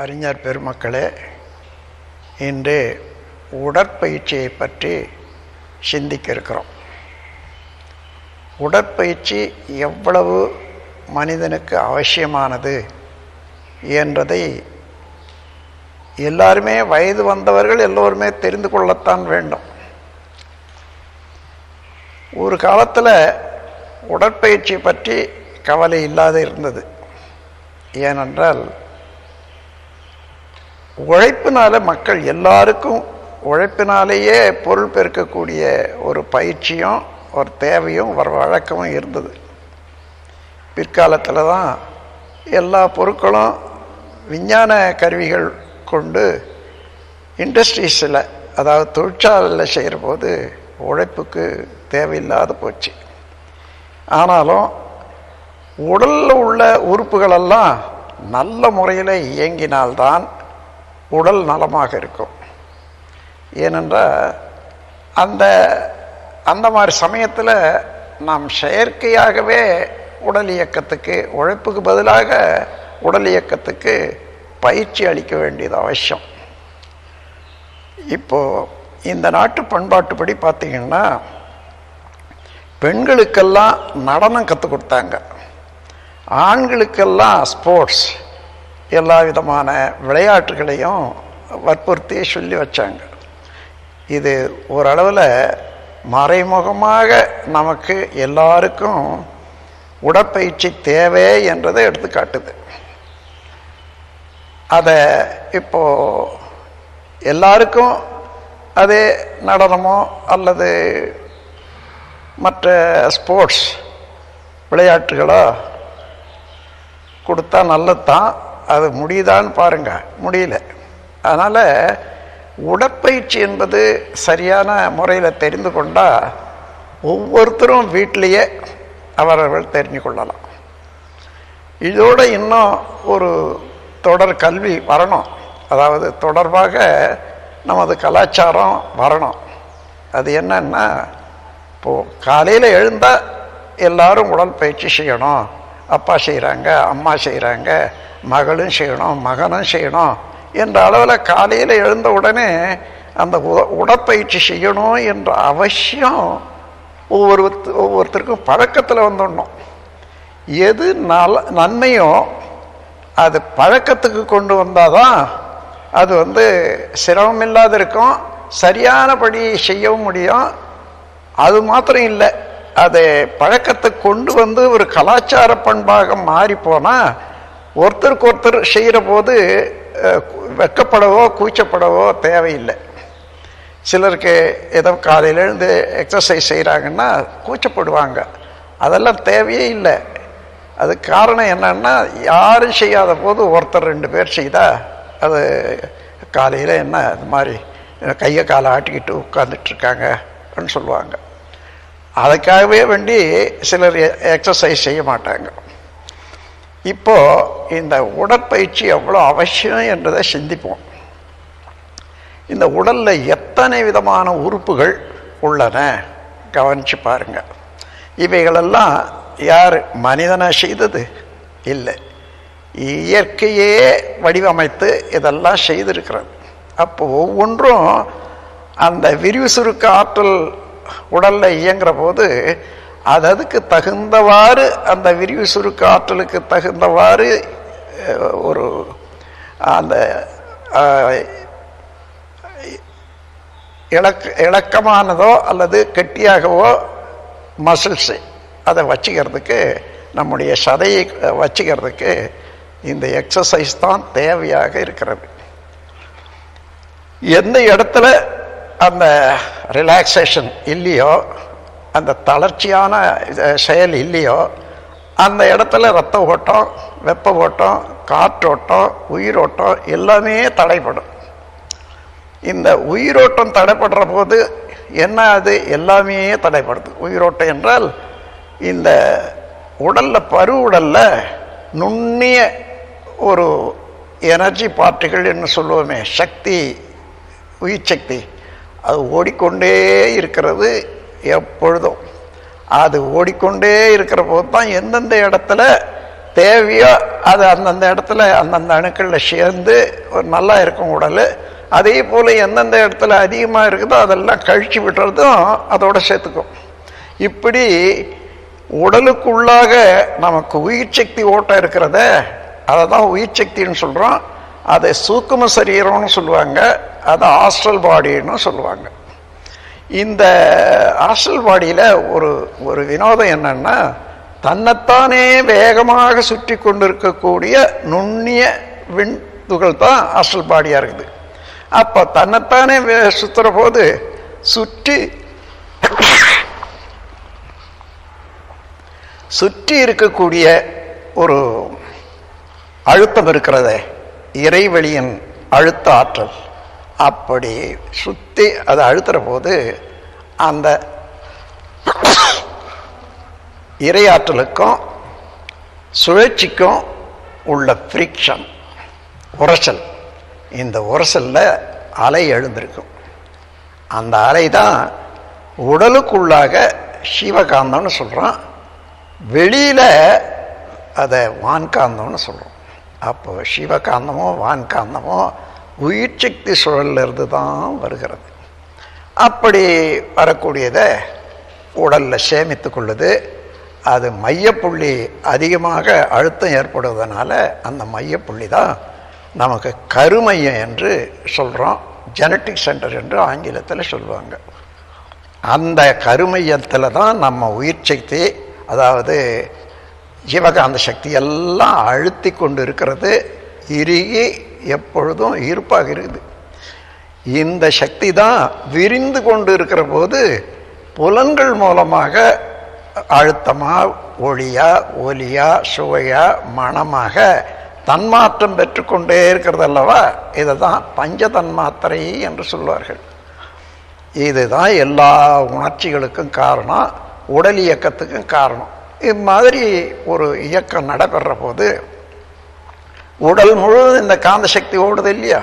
அறிஞர் பெருமக்களே இன்று உடற்பயிற்சியை பற்றி சிந்திக்க இருக்கிறோம் உடற்பயிற்சி எவ்வளவு மனிதனுக்கு அவசியமானது என்றதை எல்லாருமே வயது வந்தவர்கள் எல்லோருமே தெரிந்து கொள்ளத்தான் வேண்டும். ஒரு காலத்தில் உடற்பயிற்சி பற்றி கவலை இல்லாத இருந்தது. ஏனென்றால் உழைப்பினால மக்கள் எல்லாருக்கும் உழைப்பினாலேயே பொருள் பெருக்கக்கூடிய ஒரு பயிற்சியும் ஒரு தேவையும் ஒரு வழக்கமும் இருந்தது. பிற்காலத்தில் தான் எல்லா பொருட்களும் விஞ்ஞான கருவிகள் கொண்டு இண்டஸ்ட்ரீஸில் அதாவது தொழிற்சாலையில் செய்கிற போது உழைப்புக்கு தேவையில்லாத போச்சு. ஆனாலும் உடலில் உள்ள உறுப்புகளெல்லாம் நல்ல முறையில் இயங்கினால்தான் உடல் நலமாக இருக்கும். ஏனென்றால் அந்த அந்த மாதிரி சமயத்தில் நாம் செயற்கையாகவே உடல் இயக்கத்துக்கு உழைப்புக்கு பதிலாக உடல் இயக்கத்துக்கு பயிற்சி அளிக்க வேண்டியது அவசியம். இப்போது இந்த நாட்டு பண்பாட்டுப்படி பார்த்திங்கன்னா பெண்களுக்கெல்லாம் நடனம் கற்றுக் கொடுத்தாங்க. ஆண்களுக்கெல்லாம் ஸ்போர்ட்ஸ் எல்லா விதமான விளையாட்டுகளையும் வற்புறுத்தி சொல்லி வச்சாங்க. இது ஓரளவில் மறைமுகமாக நமக்கு எல்லாருக்கும் உடற்பயிற்சி தேவை என்றதை எடுத்து காட்டுது. அதை இப்போ எல்லாருக்கும் அதே நடனமோ அல்லது மற்ற ஸ்போர்ட்ஸ் விளையாட்டுகளோ கொடுத்தா நல்லது தான் அது முடியுதான்னு பாருங்கள் முடியல. அதனால் உடற்பயிற்சி என்பது சரியான முறையில் தெரிந்து கொண்டால் ஒவ்வொருத்தரும் வீட்டிலையே அவரவர்கள் தெரிஞ்சு கொள்ளலாம். இதோடு இன்னும் ஒரு தொடர் கல்வி வரணும். அதாவது தொடர்பாக நமது கலாச்சாரம் வரணும். அது என்னன்னா இப்போது காலையில் எழுந்தால் எல்லாரும் உடற்பயிற்சி செய்யணும். அப்பா செய்கிறாங்க அம்மா செய்கிறாங்க மகளும் செய்யணும் மகனும் செய்யணும் என்ற அளவில் காலையில் எழுந்த உடனே அந்த உட உடற்பயிற்சி செய்யணும் என்ற அவசியம் ஒவ்வொரு ஒவ்வொருத்தருக்கும் பழக்கத்தில் வந்துடணும். எது நல நன்மையோ அது பழக்கத்துக்கு கொண்டு வந்தால் தான் அது வந்து சிரமம் இல்லாத இருக்கும் சரியானபடி செய்யவும் முடியும். அது மாத்திரம் இல்லை. அதை பழக்கத்தை கொண்டு வந்து ஒரு கலாச்சார பண்பாக மாறி போனால் ஒருத்தருக்கு ஒருத்தர் செய்கிற போது வெக்கப்படவோ கூச்சப்படவோ தேவையில்லை. சிலருக்கு ஏதோ காலையில் எழுந்து எக்ஸசைஸ் செய்கிறாங்கன்னா கூச்சப்படுவாங்க. அதெல்லாம் தேவையே இல்லை. அது காரணம் என்னன்னா யாரும் செய்யாத போது ஒருத்தர் ரெண்டு பேர் செய்தால் அது காலையில் என்ன இது மாதிரி கையை காலை ஆட்டிக்கிட்டு உட்காந்துட்ருக்காங்க அப்படின்னு சொல்லுவாங்க. அதுக்காகவே வேண்டி சிலர் எக்ஸசைஸ் செய்ய மாட்டாங்க. இப்போது இந்த உடற்பயிற்சி எவ்வளோ அவசியம் என்றதை சிந்திப்போம். இந்த உடலில் எத்தனை விதமான உறுப்புகள் உள்ளன? கவனித்து பாருங்கள் இவைகளெல்லாம் யார் மனிதனை செய்தது? இல்லை. இயற்கையே வடிவமைத்து இதெல்லாம் செய்திருக்கிறது. அப்போ ஒவ்வொன்றும் அந்த விரிவு சுருக்க ஆற்றல் உடலில் இயங்குற போது அது அதுக்கு தகுந்தவாறு அந்த விரிவு சுருக்க ஆற்றலுக்கு தகுந்தவாறு ஒரு அந்த இலக்க இலக்கமானதோ அல்லது கெட்டியாகவோ மசில்ஸு அதை வச்சுக்கிறதுக்கு நம்முடைய சதையை வச்சுக்கிறதுக்கு இந்த எக்ஸசைஸ் தான் தேவையாக இருக்கிறது. எந்த இடத்துல அந்த ரிலாக்ஸேஷன் இல்லையோ அந்த தளர்ச்சியான செயல் இல்லையோ அந்த இடத்துல ரத்த ஓட்டம் வெப்ப ஓட்டம் காற்றோட்டம் உயிரோட்டம் எல்லாமே தடைப்படும். இந்த உயிரோட்டம் தடைப்படுற போது என்ன அது? எல்லாமே தடைப்படுது. உயிரோட்டம் என்றால் இந்த உடலில் பரு உடலில் நுண்ணிய ஒரு எனர்ஜி பார்ட்டிகள் என்று சொல்லுவோமே சக்தி உயிர் சக்தி. அது ஓடிக்கொண்டே இருக்கிறது எப்பொழுதும். அது ஓடிக்கொண்டே இருக்கிற போது தான் எந்தெந்த இடத்துல தேவையோ அது அந்தந்த இடத்துல அந்தந்த அணுக்களில் சேர்ந்து ஒரு நல்லா இருக்கும் உடல். அதே போல் எந்தெந்த இடத்துல அதிகமாக இருக்குதோ அதெல்லாம் கழிச்சு விடுறதும் அதோட சேர்த்துக்கும். இப்படி உடலுக்குள்ளாக நமக்கு உயிர் சக்தி ஓட்டம் இருக்கிறத அதை தான் உயிர் சக்தின்னு சொல்கிறோம் அதை சூக்கும சரீரம்னு சொல்லுவாங்க அதை ஹாஸ்டல் பாடின்னு சொல்லுவாங்க. இந்த ஹாஸ்டல் பாடியில் ஒரு ஒரு வினோதம் என்னன்னா தன்னைத்தானே வேகமாக சுற்றி கொண்டிருக்கக்கூடிய நுண்ணிய விண் துகள் தான் ஹாஸ்டல் பாடியாக இருக்குது. அப்போ தன்னைத்தானே வே சுற்றுற போது சுற்றி சுற்றி இருக்கக்கூடிய ஒரு அழுத்தம் இருக்கிறதே. இறைவழியின் அழுத்த ஆற்றல். அப்படி சுற்றி அதை அழுத்துற போது அந்த இரையாற்றலுக்கும் சுழற்சிக்கும் உள்ள ஃப்ரிக்ஷன் உரசல். இந்த உரசலில் அலை எழுந்திருக்கும். அந்த அலை தான் உடலுக்குள்ளாக சிவகாந்தம்னு சொல்கிறோம் வெளியில் அதை வான்காந்தம்னு சொல்கிறோம் அப்போ சிவகாந்தமோ வான்காந்தமோ உயிர் சக்தி சுழலிருந்து தான் வருகிறது. அப்படி வரக்கூடியதை உடலில் சேமித்து கொள்ளுது அது மையப்புள்ளி அதிகமாக அழுத்தம் ஏற்படுவதனால அந்த மையப்புள்ளி தான் நமக்கு கருமையம் என்று சொல்கிறோம் ஜெனட்டிக் சென்டர் என்று ஆங்கிலத்தில் சொல்லுவாங்க. அந்த கருமையத்தில் தான் நம்ம உயிர் சக்தி அதாவது ஜீவகாந்த சக்தி எல்லாம் அழுத்தி கொண்டு இருக்கிறது இறுகி எப்பொழுதும் ஈர்ப்பாக இருக்குது. இந்த சக்தி தான் விரிந்து கொண்டு இருக்கிற போது புலன்கள் மூலமாக அழுத்தமாக ஒளியா ஒலியா சுவையா மனமாக தன்மாற்றம் பெற்றுக்கொண்டே இருக்கிறது அல்லவா? இதை தான் பஞ்ச தன்மாத்திரை என்று சொல்வார்கள். இதுதான் எல்லா உணர்ச்சிகளுக்கும் காரணம் உடல் இயக்கத்துக்கும் காரணம். இம்மாதிரி ஒரு இயக்கம் நடைபெற போது உடல் முழுவதும் இந்த காந்த சக்தி ஓடுது இல்லையா?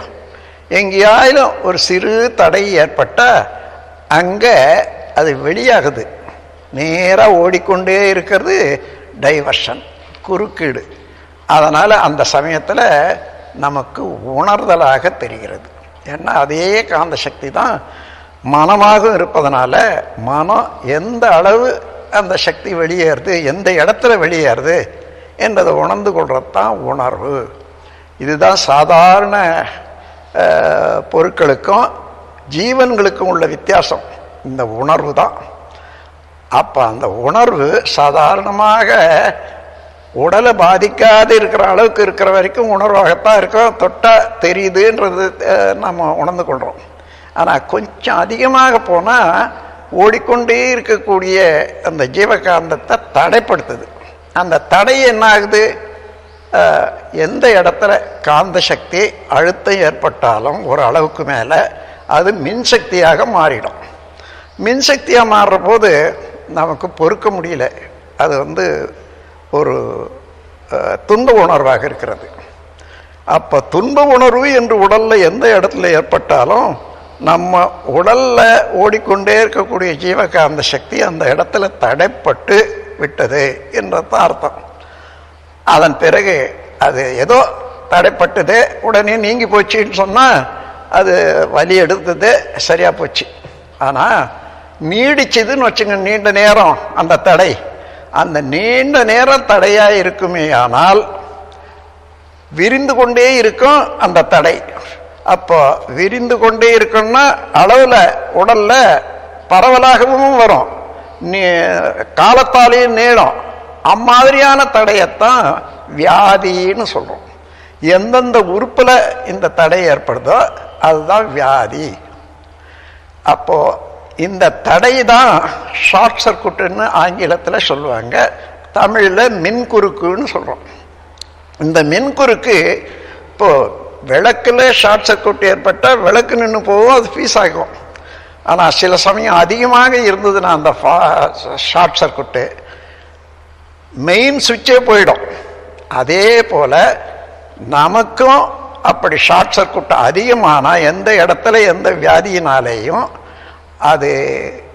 எங்கேயாயிலும் ஒரு சிறு தடை ஏற்பட்டால் அங்கே அது வெளியாகுது. நேராக ஓடிக்கொண்டே இருக்கிறது டைவர்ஷன் குறுக்கீடு. அதனால் அந்த சமயத்தில் நமக்கு உணர்தலாக தெரிகிறது. ஏன்னா அதே காந்த சக்தி தான் மனமாகவும் இருப்பதனால மனம் எந்த அளவு அந்த சக்தி வெளியேறுது எந்த இடத்துல வெளியேறுது என்றதை உணர்ந்து கொள்வது தான் உணர்வு. இதுதான் சாதாரண பொருட்களுக்கும் ஜீவன்களுக்கும் உள்ள வித்தியாசம். இந்த உணர்வு தான் அப்போ அந்த உணர்வு சாதாரணமாக உடலை பாதிக்காது இருக்கிற அளவுக்கு இருக்கிற வரைக்கும் உணர்வாகத்தான் இருக்கும். தொட்டால் தெரியுதுன்றது நம்ம உணர்ந்து கொள்கிறோம் ஆனால் கொஞ்சம் அதிகமாக போனால் ஓடிக்கொண்டே இருக்கக்கூடிய அந்த ஜீவகாந்தத்தை தடைப்படுத்துது. அந்த தடை என்ன ஆகுது எந்த இடத்துல காந்த சக்தி அழுத்தம் ஏற்பட்டாலும் ஒரு அளவுக்கு மேலே அது மின்சக்தியாக மாறிடும். மின்சக்தியாக மாறுற போது நமக்கு பொறுக்க முடியல. அது வந்து ஒரு துன்ப உணர்வாக இருக்கிறது. அப்போ துன்ப உணர்வு என்று உடலில் எந்த இடத்துல ஏற்பட்டாலும் நம்ம உடலில் ஓடிக்கொண்டே இருக்கக்கூடிய ஜீவகாந்த சக்தி அந்த இடத்துல தடைப்பட்டு விட்டது என்றது அர்த்தம். அதன் பிறகு அது ஏதோ தடைப்பட்டது உடனே நீங்கி போச்சுன்னு சொன்னால் அது வலி எடுத்தது சரியாக போச்சு. ஆனால் நீடிச்சதுன்னு வச்சுங்க நீண்ட நேரம் அந்த தடை. அந்த நீண்ட நேரம் தடையாக இருக்குமே ஆனால் விரிந்து கொண்டே இருக்கும் அந்த தடை. அப்போ விரிந்து கொண்டே இருக்கணும்னா அளவில் உடலில் பரவலாகவும் வரும். நீ காலத்தாலேயும் நீளம் அம்மாதிரியான தடையத்தான் வியாதின்னு சொல்கிறோம் எந்தெந்த உறுப்பில் இந்த தடை ஏற்படுதோ அதுதான் வியாதி. அப்போது இந்த தடை தான் ஷார்ட் சர்க்குட்டுன்னு ஆங்கிலத்தில் சொல்லுவாங்க. தமிழில் மின்குறுக்குன்னு சொல்கிறோம் இந்த மின்குறுக்கு இப்போது விளக்கில் ஷார்ட் சர்க்கியூட் ஏற்பட்டால் விளக்கு நின்று போகும் அது ஃபீஸ் ஆகும். ஆனால் சில சமயம் அதிகமாக இருந்ததுன்னா அந்த ஷார்ட் சர்க்கியூட்டு மெயின் சுவிட்சே போயிடும். அதே போல் நமக்கும் அப்படி ஷார்ட் சர்க்கியூட் அதிகமானால் எந்த இடத்துல எந்த வியாதியினாலேயும் அது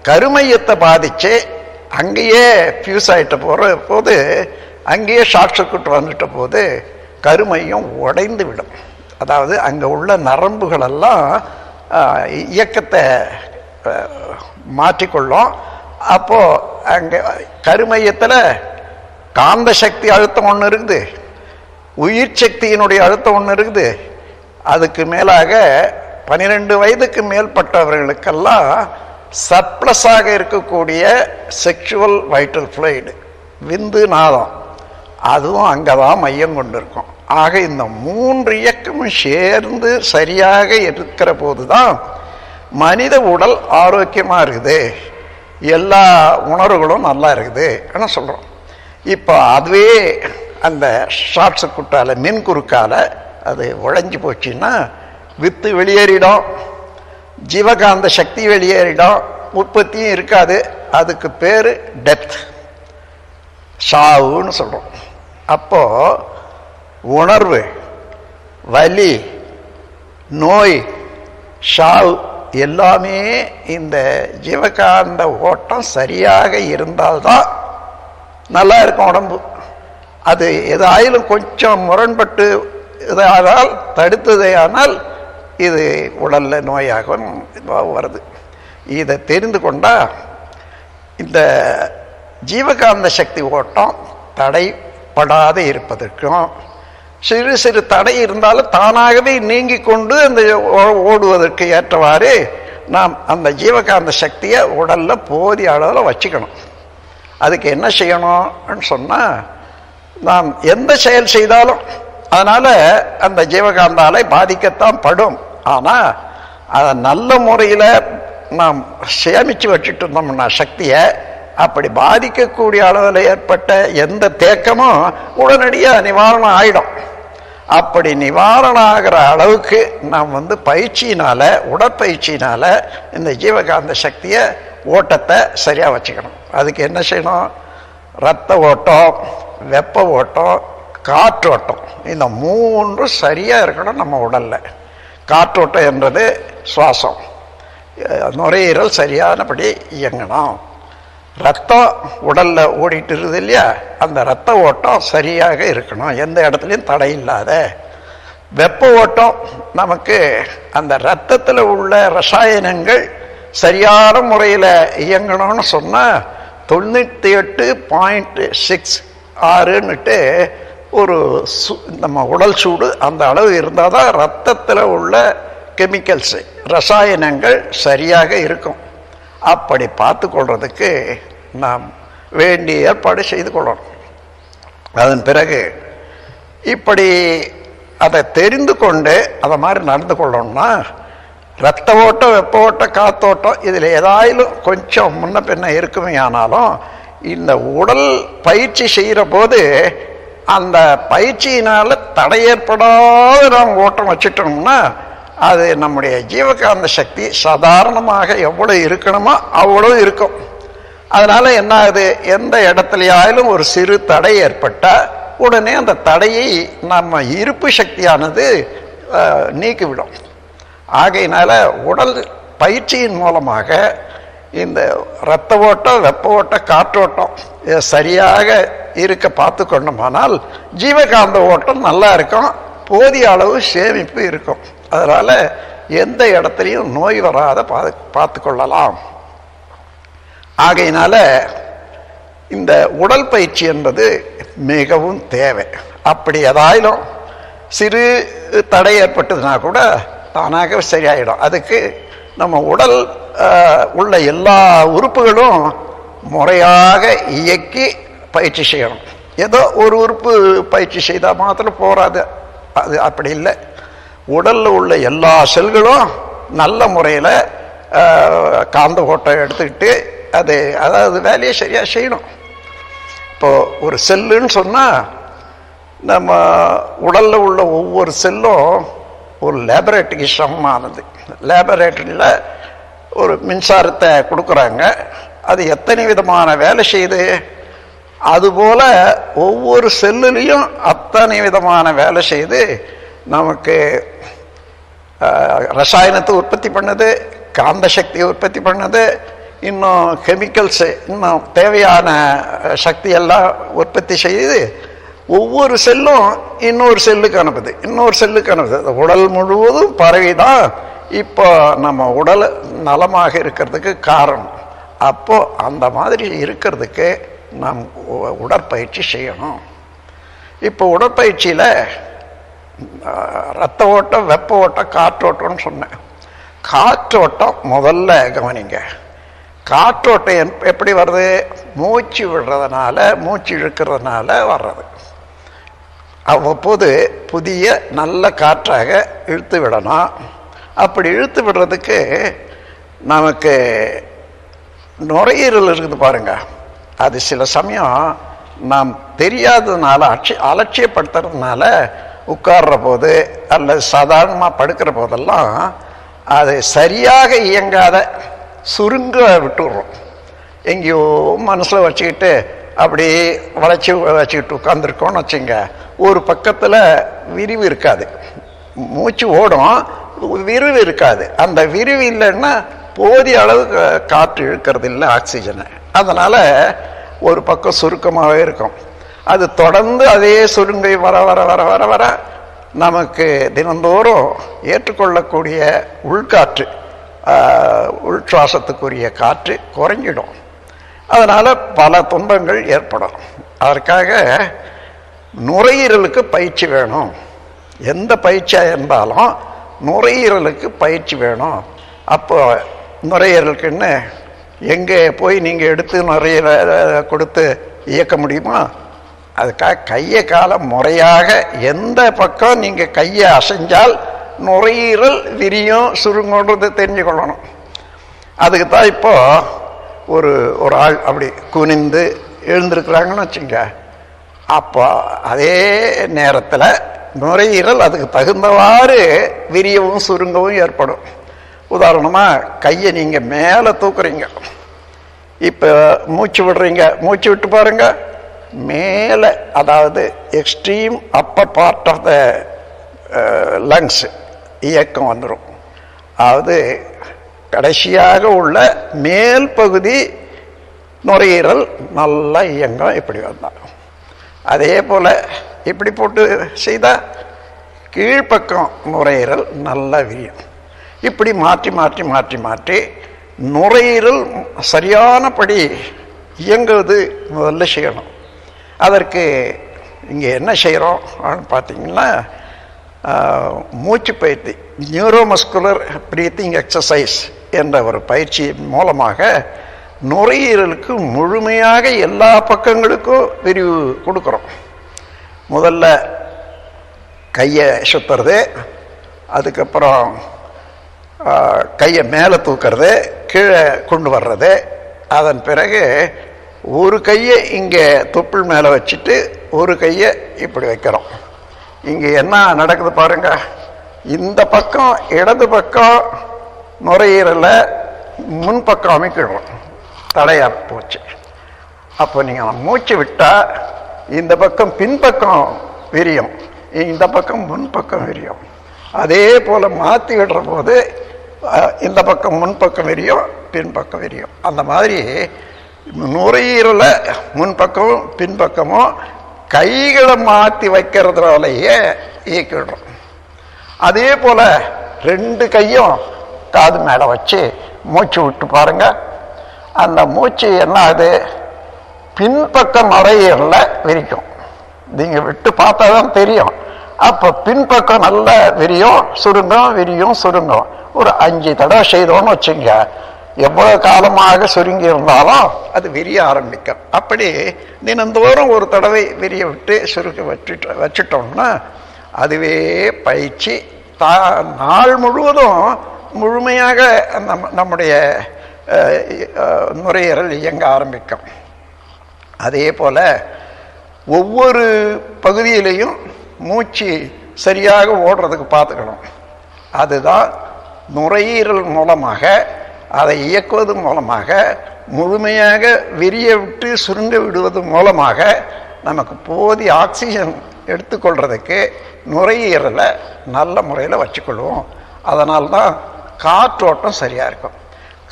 கருமையத்தை பாதித்து அங்கேயே ஃபியூஸ் ஆகிட்டு போகிற போது அங்கேயே ஷார்ட் சர்க்யூட் வந்துட்ட போது கருமையும் உடைந்து விடும். அதாவது அங்கே உள்ள நரம்புகளெல்லாம் இயக்கத்தை மாற்றிக்கொள்ளும். அப்போது அங்கே கருமையத்தில் காந்த சக்தி அழுத்தம் ஒன்று இருக்குது. உயிர் சக்தியினுடைய அழுத்தம் ஒன்று இருக்குது. அதுக்கு மேலாக பன்னிரெண்டு வயதுக்கு மேற்பட்டவர்களுக்கெல்லாம் சர்ப்ளஸாக இருக்கக்கூடிய செக்ஷுவல் வைட்டல் ஃப்ளைடு விந்து நாதம் அதுவும் அங்கே தான் மையம் கொண்டிருக்கும். ஆக இந்த மூன்று இயக்கமும் சேர்ந்து சரியாக இருக்கிற போது தான் மனித உடல் ஆரோக்கியமாக இருக்குது. எல்லா உணர்வுகளும் நல்லா இருக்குது என்ன சொல்கிறோம் இப்போ அதுவே அந்த ஷார்ட் சர்க்குட்டால மின் குறுக்கால் அது உழைஞ்சி போச்சுன்னா வித்து வெளியேறிடும். ஜீவகாந்த சக்தி வெளியேறிடும். உற்பத்தியும் இருக்காது. அதுக்கு பேர் டெப்த். சாவுன்னு சொல்கிறோம் அப்போது உணர்வு வலி நோய் ஷால் எல்லாமே இந்த ஜீவகாந்த ஓட்டம் சரியாக இருந்தால்தான் நல்லா இருக்கும் உடம்பு. அது எதாயிலும் கொஞ்சம் முரண்பட்டு இதானால் தடுத்ததே ஆனால் இது உடலில் நோயாகவும் இதுவாகவும் வருது. இதை தெரிந்து கொண்டால் இந்த ஜீவகாந்த சக்தி ஓட்டம் தடைப்படாத இருப்பதற்கும் சிறு சிறு தடை இருந்தாலும் தானாகவே நீங்கி கொண்டு அந்த ஓ- ஓடுவதற்கு ஏற்றவாறு நாம் அந்த ஜீவகாந்த சக்தியை உடலில் போதிய அளவில் வச்சுக்கணும். அதுக்கு என்ன செய்யணும்னு சொன்னால் நாம் எந்த செயல் செய்தாலும் அதனால் அந்த ஜீவகாந்தாலை பாதிக்கத்தான் படும். ஆனால் அதை நல்ல முறையில் நாம் சேமித்து வச்சுட்டு இருந்தோம்னா சக்தியை அப்படி பாதிக்கக்கூடிய அளவில் ஏற்பட்ட எந்த தேக்கமும் உடனடியாக நிவாரணம் ஆகிடும் அப்படி நிவாரணம் ஆகிற அளவுக்கு நாம் வந்து பயிற்சியினால உடற்பயிற்சியினால இந்த ஜீவகாந்த சக்தியை ஓட்டத்தை சரியாக வச்சுக்கணும். அதுக்கு என்ன செய்யணும்? ரத்த ஓட்டம் வெப்ப ஓட்டம் காற்றோட்டம் இந்த மூன்றும் சரியாக இருக்கணும் நம்ம உடலில். காற்றோட்டம் என்றது சுவாசம். நுரையீரல் சரியானபடி இயங்கணும். ரத்தம் உடலில் ஓடிட்டு இருக்குது இல்லையா? அந்த ரத்த ஓட்டம் சரியாக இருக்கணும். எந்த இடத்துலையும் தடை இல்லாத. வெப்ப ஓட்டம் நமக்கு அந்த ரத்தத்தில் உள்ள ரசாயனங்கள் சரியான முறையில் இயங்கணும்னு சொன்னால் தொண்ணூற்றி எட்டு பாயிண்ட் சிக்ஸ் ஆறுன்னுட்டு ஒரு சு நம்ம உடல் சூடு அந்த அளவு இருந்தால் தான் ரத்தத்தில் உள்ள கெமிக்கல்ஸு ரசாயனங்கள் சரியாக இருக்கும். அப்படி பார்த்து கொள்வதுக்கு நாம் வேண்டிய ஏற்பாடு செய்து கொள்ளணும். அதன் பிறகு இப்படி அதை தெரிந்து கொண்டு அதை மாதிரி நடந்து கொள்ளணும்னா ரத்த ஓட்டம் வெப்ப ஓட்டம் காத்தோட்டம் இதில் ஏதாயிலும் கொஞ்சம் முன்ன பின்ன இருக்குமே ஆனாலும் இந்த உடல் பயிற்சி செய்கிற போது அந்த பயிற்சியினால் தடை ஏற்படாத நாம் ஓட்டம் வச்சுட்டோம்னா அது நம்முடைய ஜீவகாந்த சக்தி சாதாரணமாக எவ்வளோ இருக்கணுமோ அவ்வளோ இருக்கும். அதனால என்ன ஆகுது எந்த இடத்துலயாயிலும் ஒரு சிறு தடை ஏற்பட்டால் உடனே அந்த தடையை நம்ம இருப்பு சக்தியானது நீக்கிவிடும். ஆகையினால உடல் பயிற்சியின் மூலமாக இந்த இரத்த ஓட்டம் வெப்ப ஓட்டம் காற்றோட்டம் சரியாக இருக்க பார்த்து கொண்டோமானால் ஜீவகாந்த ஓட்டம் நல்லா இருக்கும். போதிய அளவு சேமிப்பு இருக்கும். அதனால் எந்த இடத்துலையும் நோய் வராத பா பார்த்து கொள்ளலாம் ஆகையினால இந்த உடல் பயிற்சி என்பது மிகவும் தேவை. அப்படி ஏதாயிலும் சிறு தடை ஏற்பட்டதுன்னா கூட தானாக சரியாயிடும். அதுக்கு நம்ம உடல் உள்ள எல்லா உறுப்புகளும் முறையாக இயக்கி பயிற்சி செய்யணும். ஏதோ ஒரு உறுப்பு பயிற்சி செய்தால் மாத்திரம் போகாது அது அப்படி இல்லை. உடலில் உள்ள எல்லா செல்களும் நல்ல முறையில் காந்த ஓட்டம் எடுத்துக்கிட்டு அது அதாவது வேலையை சரியாக செய்யணும். இப்போது ஒரு செல்லுன்னு சொன்னால் நம்ம உடலில் உள்ள ஒவ்வொரு செல்லும் ஒரு லேபரேட்டரிக்கு சமமானது. லேபரேட்டரியில் ஒரு மின்சாரத்தை கொடுக்குறாங்க. அது எத்தனை விதமான வேலை செய்யுது? அதுபோல் ஒவ்வொரு செல்லுலேயும் அத்தனை விதமான வேலை செய்து நமக்கு ரசாயனத்தை உற்பத்தி பண்ணுது காந்த சக்தியை உற்பத்தி பண்ணுது இன்னும் கெமிக்கல்ஸு இன்னும் தேவையான சக்தியெல்லாம் உற்பத்தி செய்து ஒவ்வொரு செல்லும் இன்னொரு செல்லுக்கு அனுப்புது இன்னொரு செல்லுக்கு அனுப்புது. உடல் முழுவதும் பரவி தான் இப்போ நம்ம உடல் நலமாக இருக்கிறதுக்கு காரணம். அப்போது அந்த மாதிரி இருக்கிறதுக்கு நாம் உ- உடற்பயிற்சி செய்யணும். இப்போ உடற்பயிற்சியில் ரத்த ஓட்டம் வெப்ப ஓட்டம் காற்றோட்டம்னு சொன்னேன். காற்றோட்டம் முதல்ல கவனிங்க. காற்றோட்டம் என்- எப்படி வருது? மூச்சு விடுறதுனால மூச்சு இழுக்கிறதுனால வர்றது. அவ்வப்போது புதிய நல்ல காற்றாக இழுத்து விடணும். அப்படி இழுத்து விடுறதுக்கு நமக்கு நுரையீரல் இருக்குது பாருங்க. அது சில சமயம் நாம் தெரியாததுனால அட்சி அலட்சியப்படுத்துறதுனால உட்கார்ற போது அல்லது சாதாரணமாக படுக்கிற போதெல்லாம் அது சரியாக இயங்காத சுருங்க விட்டுடுறோம். எங்கேயோ மனசில் வச்சுக்கிட்டு அப்படியே வளைச்சி வச்சுக்கிட்டு உட்காந்துருக்கோம்னு வச்சுங்க ஒரு பக்கத்தில் விரிவு இருக்காது. மூச்சு ஓடும் விரிவு இருக்காது. அந்த விரிவு இல்லைன்னா போதிய அளவு காற்று இழுக்கிறது இல்லை ஆக்சிஜனை. அதனால் ஒரு பக்கம் சுருக்கமாகவே இருக்கும். அது தொடர்ந்து அதே சுருங்கை வர வர வர வர வர நமக்கு தினந்தோறும் ஏற்றுக்கொள்ளக்கூடிய உள்காற்று உள்சுவாசத்துக்குரிய உள் சுவாசத்துக்குரிய காற்று குறைஞ்சிடும். அதனால் பல துன்பங்கள் ஏற்படும். அதற்காக நுரையீரலுக்கு பயிற்சி வேணும். எந்த பயிற்சியாக இருந்தாலும் நுரையீரலுக்கு பயிற்சி வேணும். அப்போ நுரையீரலுக்குன்னு எங்கே போய் நீங்கள் எடுத்து நுரையீரலை கொடுத்து இயக்க முடியுமா? அதுக்காக கையை காலை முறையாக எந்த பக்கம் நீங்கள் கையை அசைஞ்சால் நுரையீரல் விரியும் சுருங்கன்றது தெரிஞ்சுக்கொள்ளணும். அதுக்கு தான் இப்போது ஒரு ஒரு ஆள் அப்படி குனிந்து எழுந்திருக்கிறாங்கன்னு வச்சுங்க. அப்போ அதே நேரத்தில் நுரையீரல் அதுக்கு தகுந்தவாறு விரியவும் சுருங்கவும் ஏற்படும். உதாரணமாக கையை நீங்கள் மேலே தூக்குறீங்க. இப்போ மூச்சு விடுறீங்க. மூச்சு விட்டு பாருங்கள் மேலே அதாவது extreme upper part of the lungs இயக்கம் வந்துடும் அதாவது கடைசியாக உள்ள மேல் பகுதி நுரையீரல் நல்லா இயங்கும் இப்படி வந்தான் அதே போல் இப்படி போட்டு செய்தால் கீழ்ப்பக்கம் நுரையீரல் நல்லா விரியும். இப்படி மாற்றி மாற்றி மாற்றி மாற்றி நுரையீரல் சரியானபடி இயங்குவது முதல்ல செய்யணும். அதற்கு இங்கே என்ன செய்கிறோம் பார்த்தீங்கன்னா மூச்சு பயிற்சி நியூரோமஸ்குலர் ப்ரீத்திங் எக்ஸசைஸ் என்ற ஒரு பயிற்சி மூலமாக நுரையீரலுக்கு முழுமையாக எல்லா பக்கங்களுக்கும் விரிவு கொடுக்குறோம். முதல்ல கையை சுற்றுறது அதுக்கப்புறம் கையை மேலே தூக்கிறது கீழே கொண்டு வர்றது அதன் பிறகு ஒரு கையை இங்கே தொப்புள் மேலே வச்சுட்டு ஒரு கையை இப்படி வைக்கிறோம். இங்கே என்ன நடக்குது பாருங்க. இந்த பக்கம் இடது பக்கம் நுரையீரலை முன்பக்கம் அமைக்கிடுறோம் தடையாக போச்சு. அப்போ நீங்கள் மூச்சு விட்டால் இந்த பக்கம் பின்பக்கம் விரியும். இந்த பக்கம் முன்பக்கம் விரியும். அதே போல் மாற்றி விடுற போது இந்த பக்கம் முன்பக்கம் விரியும் பின்பக்கம் விரியும். அந்த மாதிரி நுரையீரலை முன்பக்கமும் பின்பக்கமும் கைகளை மாற்றி வைக்கிறதுனாலேயே இயக்கிடுறோம் அதே போல் ரெண்டு கையும் காது மேலே வச்சு மூச்சு விட்டு பாருங்க. அந்த மூச்சு என்ன ஆகுது பின்பக்கம் நுரையீரல விரிக்கும். நீங்கள் விட்டு பார்த்தா தான் தெரியும். அப்போ பின்பக்கம் நல்ல விரியும் சுருங்கும் விரியும் சுருங்கும். ஒரு அஞ்சு தடவை செய்தோன்னு வச்சுங்க. எவ்வளவு காலமாக சுருங்கி இருந்தாலும் அது விரிய ஆரம்பிக்கும். அப்படி தினந்தோறும் ஒரு தடவை விரிய விட்டு சுருக்க வச்சுட்டு வச்சுட்டோம்னா அதுவே பயிற்சி. தா நாள் முழுவதும் முழுமையாக நம்ம நம்முடைய நுரையீரல் இயங்க ஆரம்பிக்கும். அதே போல் ஒவ்வொரு பகுதியிலையும் மூச்சு சரியாக ஓடுறதுக்கு பார்த்துக்கணும். அதுதான் நுரையீரல் மூலமாக அதை இயக்குவது மூலமாக முழுமையாக விரிய விட்டு சுருங்க விடுவது மூலமாக நமக்கு போதிய ஆக்சிஜன் எடுத்துக்கொள்றதுக்கு நுரையீரலை நல்ல முறையில் வச்சுக்கொள்வோம். அதனால்தான் காற்றோட்டம் சரியாக இருக்கும்.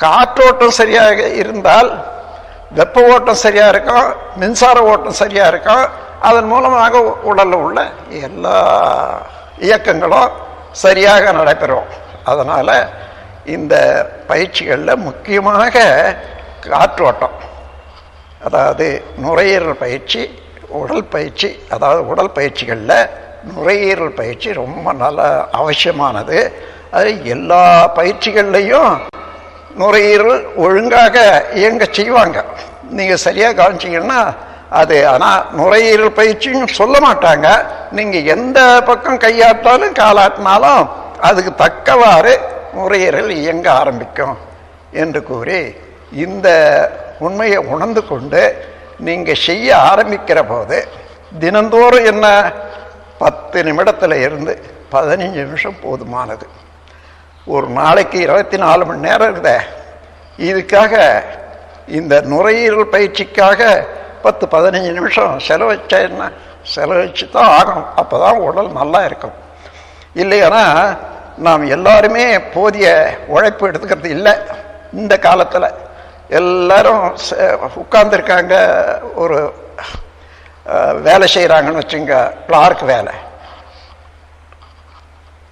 காற்றோட்டம் சரியாக இருந்தால் வெப்ப ஓட்டம் சரியாக இருக்கும் மின்சார ஓட்டம் சரியாக இருக்கும். அதன் மூலமாக உடலில் உள்ள எல்லா இயக்கங்களும் சரியாக நடைபெறும். அதனால் இந்த பயிற்சிகளில் முக்கியமாக காற்றோட்டம். அதாவது நுரையீரல் பயிற்சி உடல் பயிற்சி அதாவது உடல் பயிற்சிகளில் நுரையீரல் பயிற்சி ரொம்ப நல்ல அவசியமானது. அது எல்லா பயிற்சிகள்லையும் நுரையீரல் ஒழுங்காக இயங்க செய்வாங்க. நீங்கள் சரியாக கவனிச்சிங்கன்னா அது ஆனால் நுரையீரல் பயிற்சியும் சொல்ல மாட்டாங்க. நீங்கள் எந்த பக்கம் கையாட்டாலும் காலாட்டினாலும் அதுக்கு தக்கவாறு நுரையீரல் இயங்க ஆரம்பிக்கும் என்று கூறி இந்த உண்மையை உணர்ந்து கொண்டு நீங்கள் செய்ய ஆரம்பிக்கிற போது தினந்தோறும் என்ன? பத்து நிமிடத்தில் இருந்து பதினஞ்சு நிமிஷம் போதுமானது. ஒரு நாளைக்கு இருபத்தி நாலு மணி நேரம் இருந்த இதுக்காக இந்த நுரையீரல் பயிற்சிக்காக பத்து பதினஞ்சு நிமிஷம் செலவச்சா என்ன? செலவழிச்சு தான் ஆகணும். அப்போ தான் உடல் நல்லா இருக்கும். இல்லையானா நாம் எல்லாருமே போதிய உழைப்பு எடுத்துக்கிறது இல்லை. இந்த காலத்தில் எல்லாரும் உட்கார்ந்துருக்காங்க ஒரு வேலை செய்கிறாங்கன்னு வச்சுங்க கிளார்க் வேலை.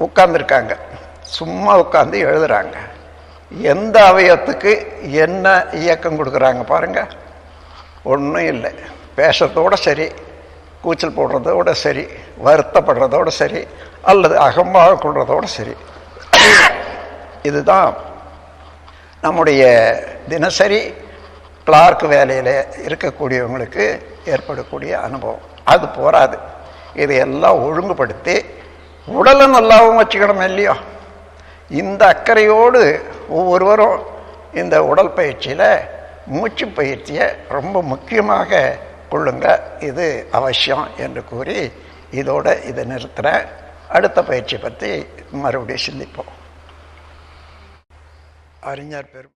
உட்கார்ந்துருக்காங்க. சும்மா உட்காந்து எழுதுறாங்க. எந்த அவயத்துக்கு என்ன இயக்கம் கொடுக்குறாங்க பாருங்க. ஒன்றும் இல்லை. பேசுறதோட சரி கூச்சல் போடுறதோட சரி வருத்தப்படுறதோட சரி அல்லது அகம்பாக கொள்றதோட சரி. இதுதான் நம்முடைய தினசரி கிளார்க் வேலையில் இருக்கக்கூடியவங்களுக்கு ஏற்படக்கூடிய அனுபவம். அது போராது. இதையெல்லாம் ஒழுங்குபடுத்தி உடலை நல்லாவும் வச்சுக்கணும் இல்லையோ? இந்த அக்கறையோடு ஒவ்வொருவரும் இந்த உடல் பயிற்சியில் மூச்சு பயிற்சியை ரொம்ப முக்கியமாக கொள்ளுங்க. இது அவசியம் என்று கூறி இதோட இதை நிறுத்துகிறேன் அடுத்த பயிற்சி பற்றி மறுபடியும் சிந்திப்போம். அறிஞர் பெரும்